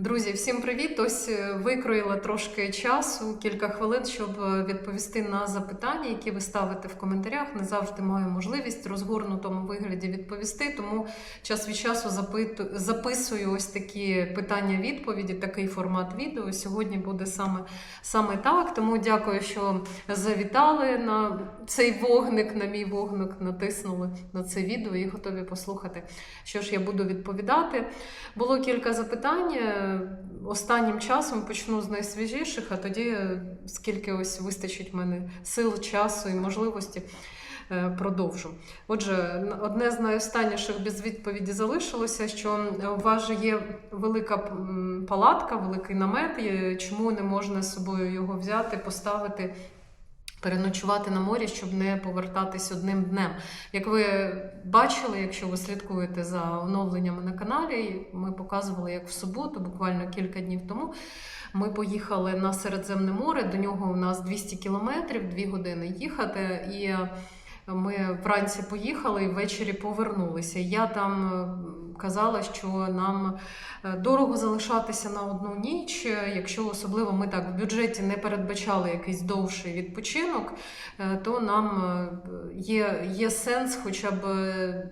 Друзі, всім привіт! Ось е, викроїла трошки часу, кілька хвилин, щоб е, відповісти на запитання, які ви ставите в коментарях. Не завжди маю можливість розгорнутому вигляді відповісти. Тому час від часу запиту, записую ось такі питання-відповіді, такий формат відео. Сьогодні буде саме, саме так. Тому дякую, що завітали на цей вогник, на мій вогник, натиснули на це відео і готові послухати, що ж я буду відповідати. Було кілька запитань. Е, Останнім часом почну з найсвіжіших, а тоді, е, скільки ось вистачить в мене сил, часу і можливості, е, продовжу. Отже, одне з найостанніших без відповіді залишилося, що у вас же є велика палатка, великий намет. Чому не можна з собою його взяти, поставити? Переночувати на морі, щоб не повертатись одним днем. Як ви бачили, якщо ви слідкуєте за оновленнями на каналі, ми показували, як в суботу, буквально кілька днів тому, ми поїхали на Середземне море. До нього у нас 200 кілометрів, 2 години їхати. І ми вранці поїхали і ввечері повернулися. Я там е, казала, що нам е, дорого залишатися на одну ніч, е, якщо особливо ми так в бюджеті не передбачали якийсь довший відпочинок, то нам є, є сенс хоча б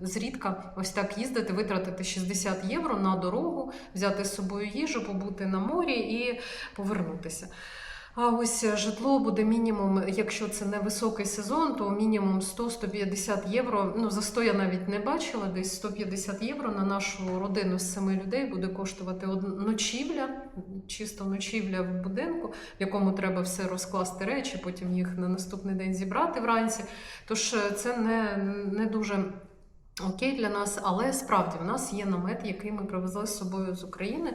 зрідка ось так їздити, витратити 60 євро на дорогу, взяти з собою їжу, побути на морі і повернутися. А ось е, житло буде мінімум, якщо це не високий сезон, то мінімум 100-150 євро. Ну за 100 я навіть не бачила, десь 150 євро на нашу родину з семи людей буде коштувати ночівля, чисто ночівля в будинку, в якому треба все розкласти речі, потім їх на наступний день зібрати вранці. Тож е, це не, не дуже. Окей для нас, але справді в нас є намет, який ми привезли з собою з України,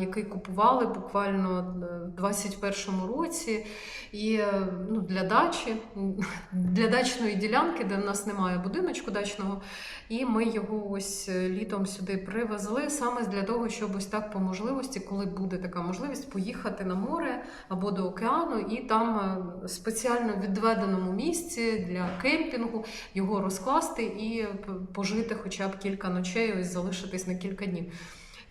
який купували буквально е, в 21-му році. І е, ну, для дачі, для дачної ділянки, де в нас немає будиночку дачного. І ми його ось е, літом сюди привезли саме для того, щоб ось так по можливості, коли буде така можливість, поїхати на море або до океану, і там е, спеціально відведеному місці для кемпінгу його розкласти і пожити хоча б кілька ночей, ось залишитись на кілька днів.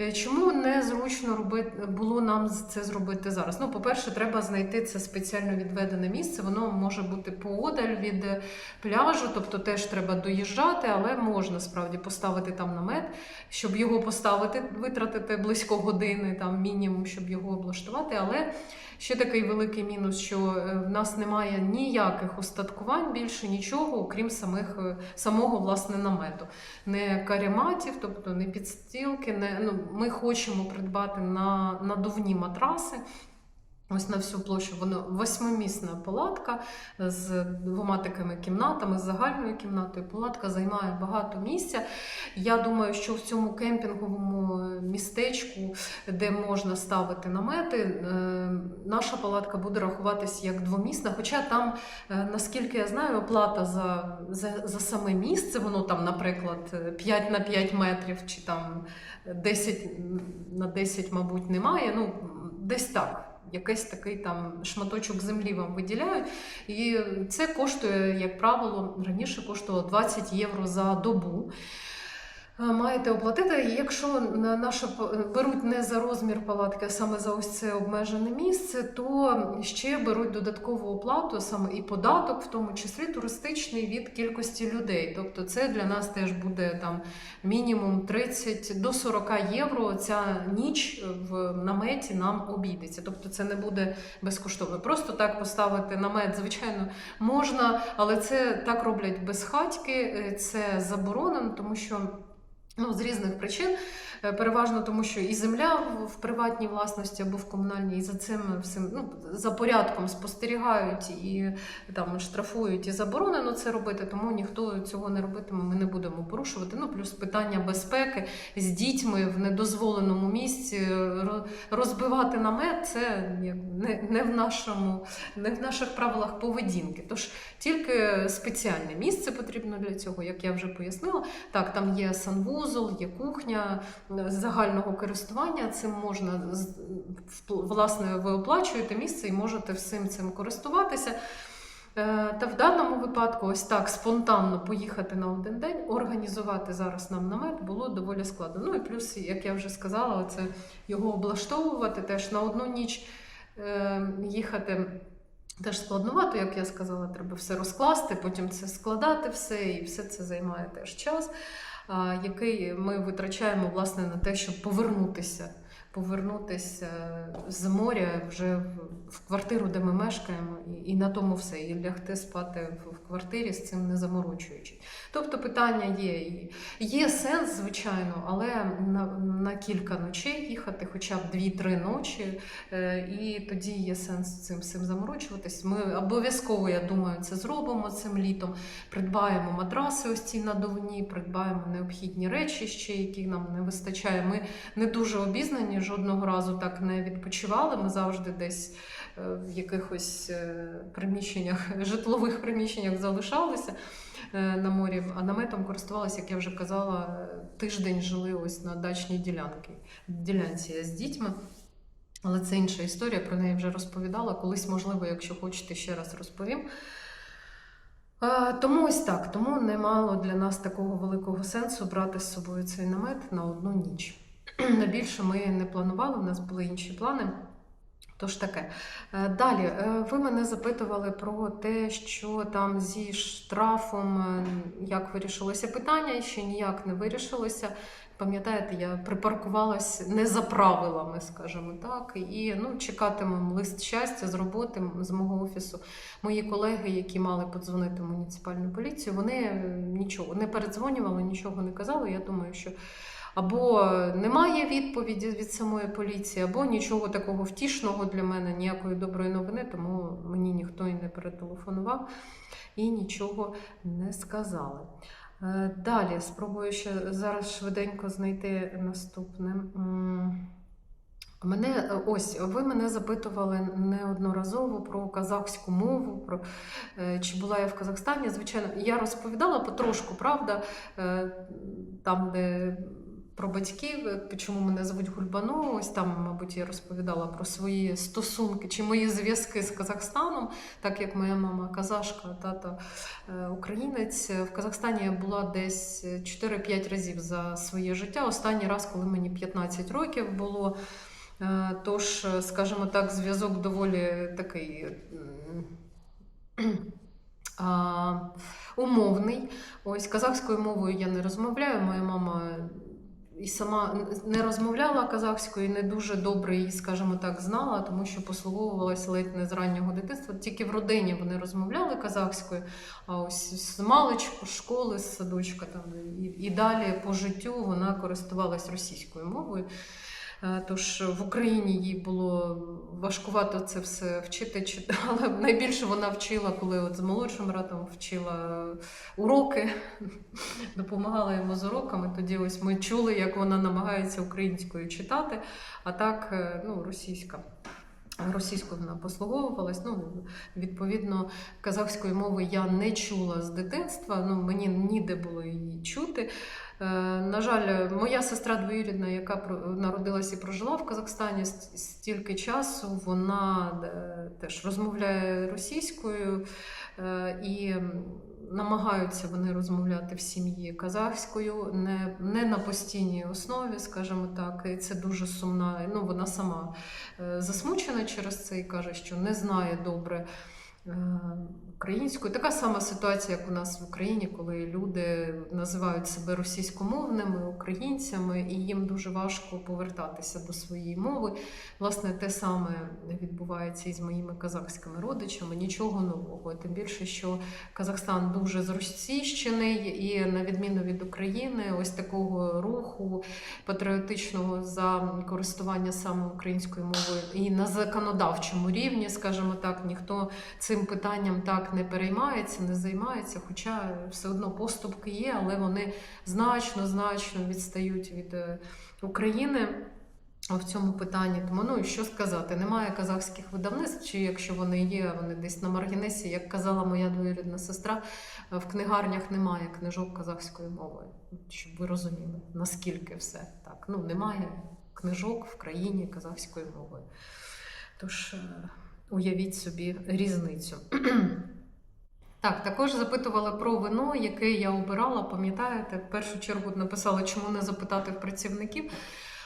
Е, Чому незручно робити було нам це зробити зараз? Ну, по-перше, треба знайти це спеціально відведене місце. Воно може бути поодаль від е, пляжу, тобто теж треба доїжджати, але можна справді поставити там намет, щоб його поставити, витратити близько години, там мінімум, щоб його облаштувати. Але ще такий великий мінус, що е, в нас немає ніяких устаткувань, більше нічого, окрім самих самого власне намету не карематів, тобто не підстілки. Не, ну, ми хочемо придбати на надувні матраси. Ось на всю площу воно восьмимісна палатка з двома такими кімнатами, з загальною кімнатою. Палатка займає багато місця. Я думаю, що в цьому кемпінговому містечку, де можна ставити намети, е, наша палатка буде рахуватись як двомісна. Хоча там, е, наскільки я знаю, оплата за, за, за саме місце, воно там, наприклад, 5 на 5 метрів чи там 10 на 10, мабуть, немає. Ну, десь так. Якийсь такий там шматочок землі вам виділяють. І це коштує, як правило, раніше коштувало 20 євро за добу. Е, Маєте оплатити. І Якщо на наша беруть не за розмір палатки, а саме за ось це обмежене місце, то ще беруть додаткову оплату, саме і податок, в тому числі туристичний від кількості людей. Тобто це для нас теж буде там мінімум 30 до 40 євро. Ця ніч в наметі нам обійдеться. Тобто це не буде безкоштовно. Просто так поставити намет, звичайно, можна, але це так роблять безхатьки, е, це заборонено, тому що. Ну, з різних причин, переважно тому, що і земля в- приватній власності або в комунальній, і за цим всім ну, за порядком спостерігають і там штрафують і заборонено це робити, тому ніхто цього не робитиме, ми не будемо порушувати. Ну, плюс питання безпеки з дітьми в недозволеному місці розбивати намет це не, не в нашому, не в наших правилах поведінки. Тож тільки спеціальне місце потрібно для цього, як я вже пояснила. Так, там є санвузол, є кухня е, загального користування. Цим можна власне, ви оплачуєте місце і можете всім цим користуватися. Е, Та в даному випадку, ось так спонтанно поїхати на один день, організувати зараз нам намет було доволі складно. Ну і плюс, як я вже сказала, це його облаштовувати теж на одну ніч е, їхати. Теж складновато, як я сказала, треба все розкласти, потім це складати все, і все це займає теж час, який ми витрачаємо власне на те, щоб повернутися. Повернутися з моря вже в, квартиру, де ми мешкаємо, і, на тому все, і лягти спати в, в квартирі з цим не заморочуючись. Тобто питання є. Є сенс, звичайно, але на, на кілька ночей їхати, хоча б 2-3 ночі, Е, І тоді є сенс цим всім заморочуватись. Ми обов'язково, я думаю, це зробимо цим літом. Придбаємо матраси ось ці надувні, придбаємо необхідні речі ще, які нам не вистачає. Ми не дуже обізнані, жодного разу так не відпочивали. Ми завжди десь е, в якихось е, приміщеннях, житлових приміщеннях залишалися. е, На морі, а наметом користувалися, як я вже казала, тиждень жили ось на дачній ділянці, ділянці з дітьми. Але це інша історія, про неї вже розповідала. Колись, можливо, якщо хочете, ще раз розповім. Тому ось так. Тому не мало для нас такого великого сенсу брати з собою цей намет на одну ніч. На більше ми не планували, у нас були інші плани. Тож таке. Е, Далі, е, ви мене запитували про те, що там зі штрафом, е, як вирішилося питання, ще ніяк не вирішилося. Пам'ятаєте, я припаркувалась не за правилами, скажімо так, і ну, чекатимемо лист щастя з роботи з мого офісу. Мої колеги, які мали подзвонити в муніципальну поліцію, вони нічого не передзвонювали, нічого не казали. Я думаю, що або немає відповіді від самої поліції, або нічого такого втішного для мене, ніякої доброї новини, тому мені ніхто і не перетелефонував і нічого не сказали. Е, Далі спробую ще зараз швиденько знайти наступне. Мене е, ось ви мене запитували неодноразово про казахську мову, про е, чи була я в Казахстані. Звичайно, я розповідала потрошку, правда, там, де про батьків, е, чому мене звуть Гульбану. Ось там, мабуть, я розповідала про свої стосунки чи мої зв'язки з Казахстаном, так як моя мама казашка, а тато е, українець. В Казахстані я була десь 4-5 разів за своє життя. Останній раз, коли мені 15 років було. Е, Тож, е, скажімо так, зв'язок доволі такий умовний. Ось казахською мовою я не розмовляю. Моя мама і сама не розмовляла казахською, не дуже добре її, скажімо так, знала, тому що послуговувалася ледь не з раннього дитинства. Тільки в родині вони розмовляли казахською, а ось з маличку, школи, з садочка там і, і далі по життю вона користувалась російською мовою. Е, Тож в Україні їй було важкувато це все вчити, читати, але найбільше вона вчила, коли от з молодшим братом вчила уроки, допомагала йому з уроками. Тоді ось ми чули, як вона намагається українською читати, а так е, ну, російська. Російською вона послуговувалась. Ну, відповідно, казахської мови я не чула з дитинства. Ну, мені ніде було її чути. Е, На жаль, моя сестра двоюрідна, яка народилась і прожила в Казахстані стільки часу, вона е, теж розмовляє російською е, і намагаються вони розмовляти в сім'ї казахською, не, не на постійній основі, скажімо так. І це дуже сумна. Ну, вона сама засмучена через це і каже, що не знає добре. Українською така сама ситуація, як у нас в Україні, коли люди називають себе російськомовними українцями, і їм дуже важко повертатися до своєї мови. Власне, те саме відбувається і з моїми казахськими родичами. Нічого нового. Тим більше, що Казахстан дуже зросійщений, і на відміну від України, ось такого руху патріотичного за користування саме українською мовою і на законодавчому рівні, скажімо так, ніхто цим питанням так не переймається, не займається. Хоча все одно поступки є, але вони значно значно відстають від е, України. В цьому питанні тому ну і що сказати, немає казахських видавництв, чи якщо вони є, вони десь на маргінесі, як казала моя двоюрідна сестра, е, в книгарнях немає книжок казахською мовою. Щоб ви розуміли, наскільки все так. Ну немає книжок в країні казахською мовою. Тож е, уявіть собі різницю. Так, також запитували про вино, яке я обирала. Пам'ятаєте, в першу чергу написали, чому не запитати в працівників.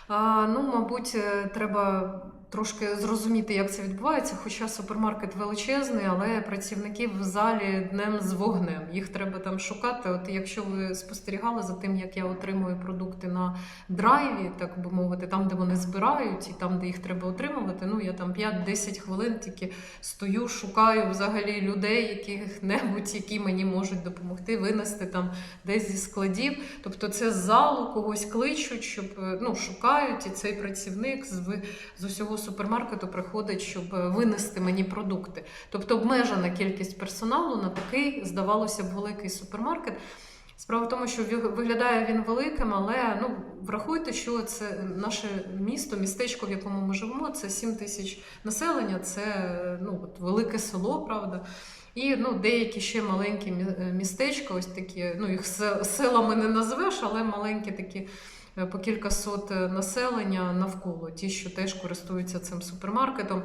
А, ну, мабуть, е, треба трошки зрозуміти, як це відбувається. Хоча супермаркет величезний, але працівників в залі днем з вогнем. Їх треба там шукати. От якщо ви спостерігали за тим, як я отримую продукти на драйві, так би мовити, там, де вони збирають, і там, де їх треба отримувати. Ну я там 5-10 хвилин тільки стою, шукаю взагалі людей, яких-небудь, які мені можуть допомогти винести там десь зі складів. Тобто, це з залу когось кличуть, щоб е, ну шукають, і цей працівник з, з усього супермаркету приходить, щоб е, винести мені продукти. Тобто обмежена кількість персоналу на такий, здавалося б, великий супермаркет. Справа в тому, що виглядає він великим, але ну врахуйте, що це наше місто, містечко, в якому ми живемо, це 7 тисяч населення, це ну от велике село, правда. І ну, деякі ще маленькі містечка, ось такі, ну їх се- селами не назвеш, але маленькі такі по кілька сот е, населення навколо, ті, що теж користуються цим супермаркетом.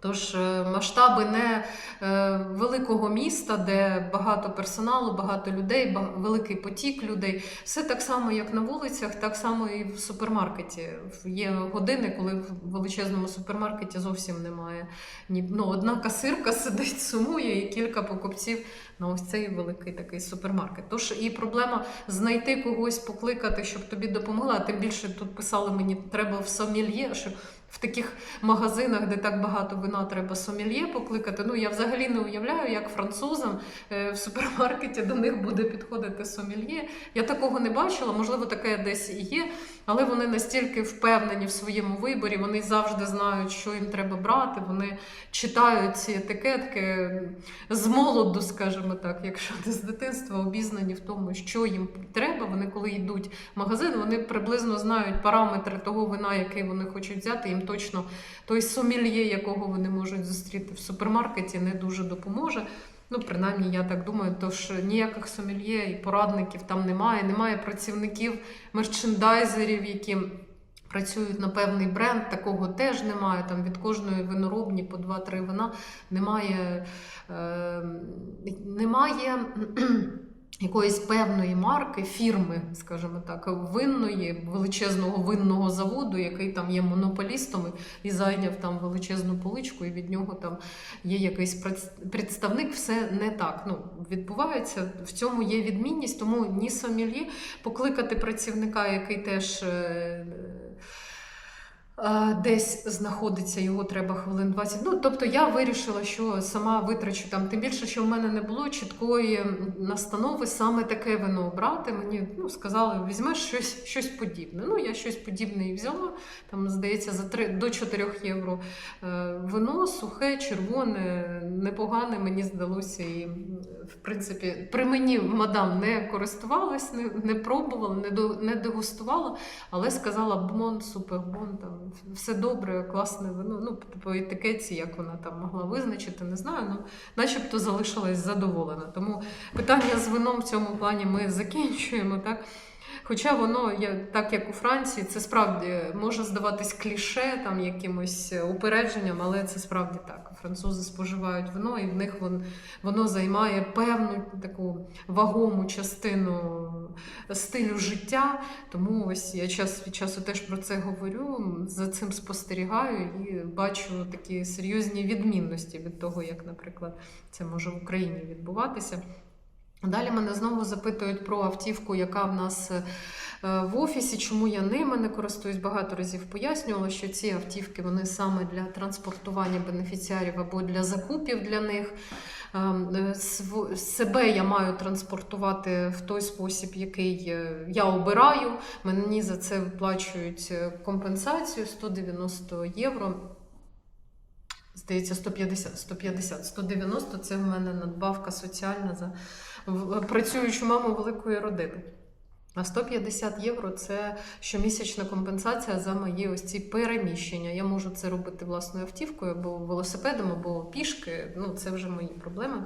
Тож е, масштаби не е, великого міста, де багато персоналу, багато людей, великий потік людей. Все так само, як на вулицях, так само і в супермаркеті. Є години, коли в величезному супермаркеті зовсім немає. Ну, одна касирка сидить, сумує, і кілька покупців на ось цей великий такий супермаркет. Тож і проблема знайти когось, покликати, щоб тобі допомогла. Тим більше тут писали мені, треба в сомельє, що в таких магазинах, де так багато вина, треба сомельє покликати. Ну я взагалі не уявляю, як французам е, в супермаркеті до них буде підходити сомельє. Я такого не бачила, можливо, таке десь і є, але вони настільки впевнені в своєму виборі, вони завжди знають, що їм треба брати. Вони читають ці етикетки з молоду, скажімо так, якщо не з дитинства обізнані в тому, що їм треба. Вони коли йдуть в магазин, вони приблизно знають параметри того вина, який вони хочуть взяти. Їм точно той сомельє, якого вони можуть зустріти в супермаркеті, не дуже допоможе. Ну, принаймні, я так думаю, тож ніяких сомельє і порадників там немає. Немає працівників, мерчендайзерів, які працюють на певний бренд. Такого теж немає. Там від кожної виноробні по 2-3 вина немає. Е, немає якоїсь певної марки, фірми, скажімо так, винної, величезного винного заводу, який там є монополістом і зайняв там величезну поличку, і від нього там є якийсь представник, все не так. Ну, відбувається, в цьому є відмінність, тому ні сомельє покликати працівника, який теж. Десь знаходиться, його треба хвилин 20. Ну, тобто я вирішила, що сама витрачу там, тим більше, що в мене не було чіткої настанови саме таке вино обрати. Мені ну, сказали, візьмеш щось, щось подібне. Ну, я щось подібне і взяла. Там, здається, за 3, до 4 євро е, вино, сухе, червоне, непогане, мені здалося. І, в принципі, при мені мадам не користувалась, не, не пробувала, не, до, не дегустувала, але сказала бон, супер бон, там все добре, класне вино. Ну, по етикетці, як вона там могла визначити, не знаю. Ну, начебто залишилась задоволена. Тому питання з вином в цьому плані ми закінчуємо. Так? Хоча воно, так як у Франції, це справді може здаватись кліше, там якимось упередженням, але це справді так. Французи споживають вино, і в них вон, воно займає певну таку вагому частину стилю життя. Тому ось я час від часу теж про це говорю, за цим спостерігаю і бачу такі серйозні відмінності від того, як, наприклад, це може в Україні відбуватися. Далі мене знову запитують про автівку, яка в нас е, в офісі, чому я ними не користуюсь. Багато разів пояснювала, що ці автівки вони саме для транспортування бенефіціарів або для закупів для них. Ем, е, Себе я маю транспортувати в той спосіб, який е, я обираю. Мені за це виплачують е, компенсацію 190 євро. Здається, 150, 150, 190 це в мене надбавка соціальна за працюючу маму великої родини. А 150 євро це щомісячна компенсація за мої ось ці переміщення. Я можу це робити власною автівкою або велосипедом, або пішки. Ну, це вже мої проблеми.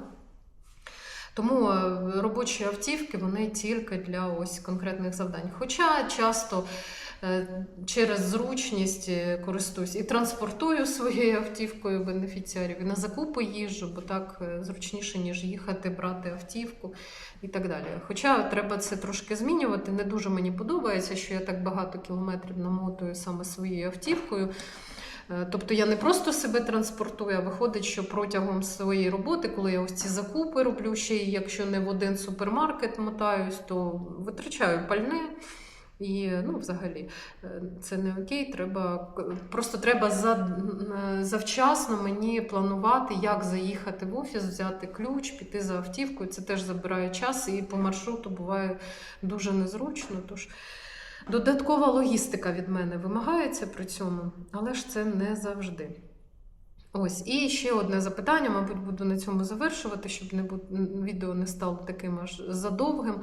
Тому е, робочі автівки вони тільки для ось конкретних завдань. Хоча часто через зручність е, користуюсь і транспортую своєю автівкою бенефіціарів, і на закупи їжджу, бо так е, зручніше, ніж їхати, брати автівку і так далі. Хоча треба це трошки змінювати. Не дуже мені подобається, що я так багато кілометрів намотую саме своєю автівкою. Е, Тобто я не просто себе транспортую, а виходить, що протягом своєї роботи, коли я ось ці закупи роблю, ще й якщо не в один супермаркет мотаюсь, то витрачаю пальне. І ну, взагалі е, це не окей. Треба просто треба за, е, завчасно мені планувати, як заїхати в офіс, взяти ключ, піти за автівкою. Це теж забирає час, і по маршруту буває дуже незручно. Тож додаткова логістика від мене вимагається при цьому, але ж це не завжди. Ось, і ще одне запитання, мабуть, буду на цьому завершувати, щоб не бу- відео не стало таким аж задовгим.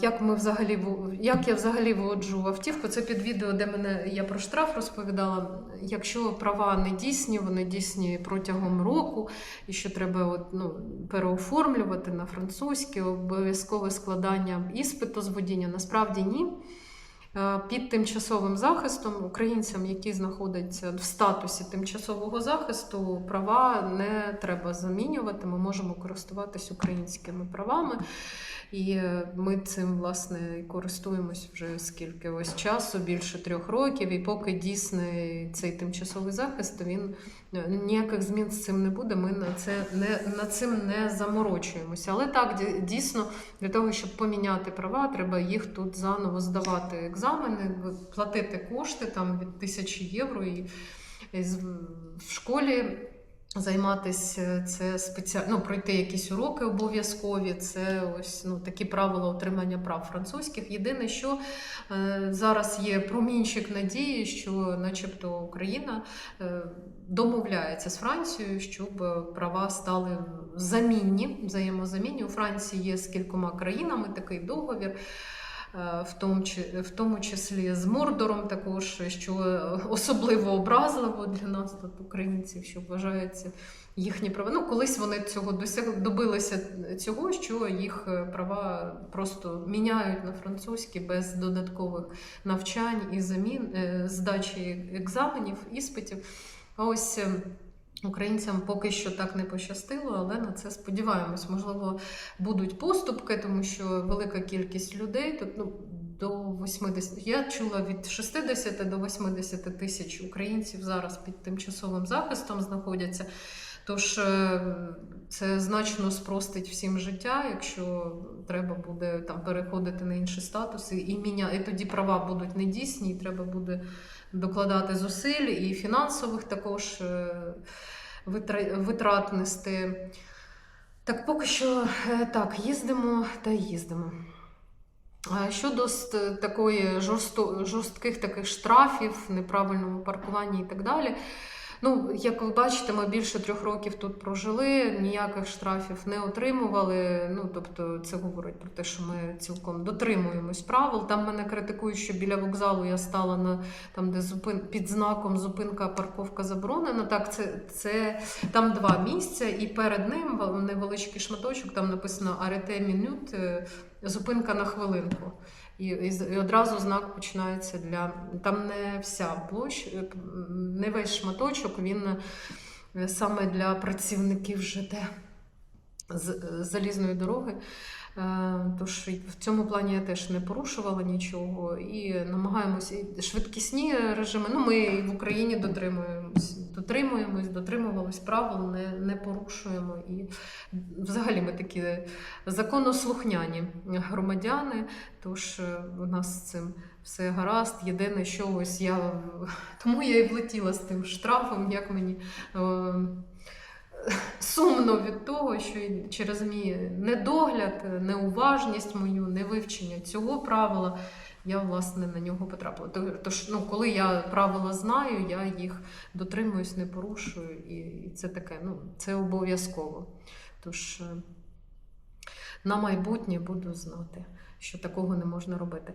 Як ми взагалі як я взагалі виводжу автівку? Це під відео, де мене я про штраф розповідала. Якщо права не дійсні, вони дійсні протягом року, і що треба от, ну, переоформлювати на французьке, обов'язкове складання іспиту з водіння. Насправді ні. Під тимчасовим захистом українцям, які знаходяться в статусі тимчасового захисту, права не треба замінювати. Ми можемо користуватись українськими правами. І е, ми цим власне користуємось вже скільки ось часу, більше трьох років. І поки дійсний цей тимчасовий захист, то він е, ніяких змін з цим не буде. Ми на це не над цим не заморочуємося. Але так дійсно для того, щоб поміняти права, треба їх тут заново здавати екзамени, платити кошти там від тисячі євро і, в школі. Займатися це спеціально, ну, пройти якісь уроки обов'язкові. Це ось ну, такі правила отримання прав французьких. Єдине, що е, зараз є промінчик надії, що, начебто, Україна е, домовляється з Францією, щоб е, права стали замінні, взаємозамінні. У Франції є з кількома країнами такий договір. Е, В тому, числі з Мордором, також що е, особливо образливо для нас, тут українців, що вважаються їхні права. Ну, колись вони цього досяг добилися цього, що їх е, права просто міняють на французькі без додаткових навчань і замін, здачі екзаменів, іспитів. Ось. Українцям поки що так не пощастило, але на це сподіваємось. Можливо, будуть поступки, тому що велика кількість людей тут ну, до 80, я чула від 60 до 80 тисяч українців зараз під тимчасовим захистом знаходяться. Тож е, це значно спростить всім життя, якщо треба буде там переходити на інші статуси і міня... і тоді права будуть недійсні, і треба буде докладати зусиль і фінансових також е, витрат нести. Так, поки що е, так, їздимо та їздимо. Щодо такої жорстких таких штрафів, неправильному паркуванні і так далі. Ну, як ви бачите, ми більше трьох років тут прожили, ніяких штрафів не отримували. Ну, тобто, це говорить про те, що ми цілком дотримуємось правил. Там мене критикують, що біля вокзалу я стала на там, де зупин під знаком зупинка, парковка заборонена. Так, це, це там два місця, і перед ним вел- невеличкий шматочок, там написано арете мінют, зупинка на хвилинку. І, і, одразу знак починається для там не вся площа, е, не весь шматочок, він е, саме для працівників ЖД з е, залізної дороги. Тож в цьому плані я теж не порушувала нічого і намагаємося швидкісні режими. Ну, ми і в Україні дотримуємось, дотримуємось, дотримувались правил, не, не порушуємо. І взагалі ми такі законослухняні громадяни. Тож е, у нас з цим все гаразд. Єдине, що ось я тому я і влетіла з тим штрафом, як мені. е, Сумно від того, що через мій недогляд, неуважність мою, невивчення цього правила, я власне на нього потрапила. Тож, ну, коли я правила знаю, я їх дотримуюсь, не порушую, і, це таке, ну, це обов'язково. Тож е, на майбутнє буду знати, що такого не можна робити.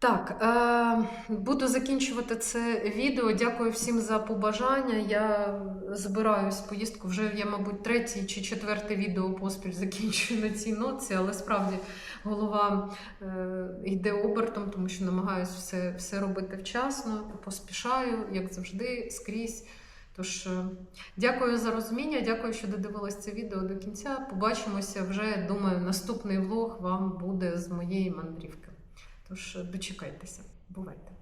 Так, е, буду закінчувати це відео. Дякую всім за побажання. Я збираюсь в поїздку. Вже я, мабуть, третє чи четверте відео поспіль закінчую на цій ноці, але справді голова е, йде обертом, тому що намагаюся все, все робити вчасно, поспішаю, як завжди, скрізь. Тож е, дякую за розуміння, дякую, що додивились це відео до кінця. Побачимося вже. Думаю, наступний влог вам буде з моєї мандрівки. Тож дочекайтеся, бувайте.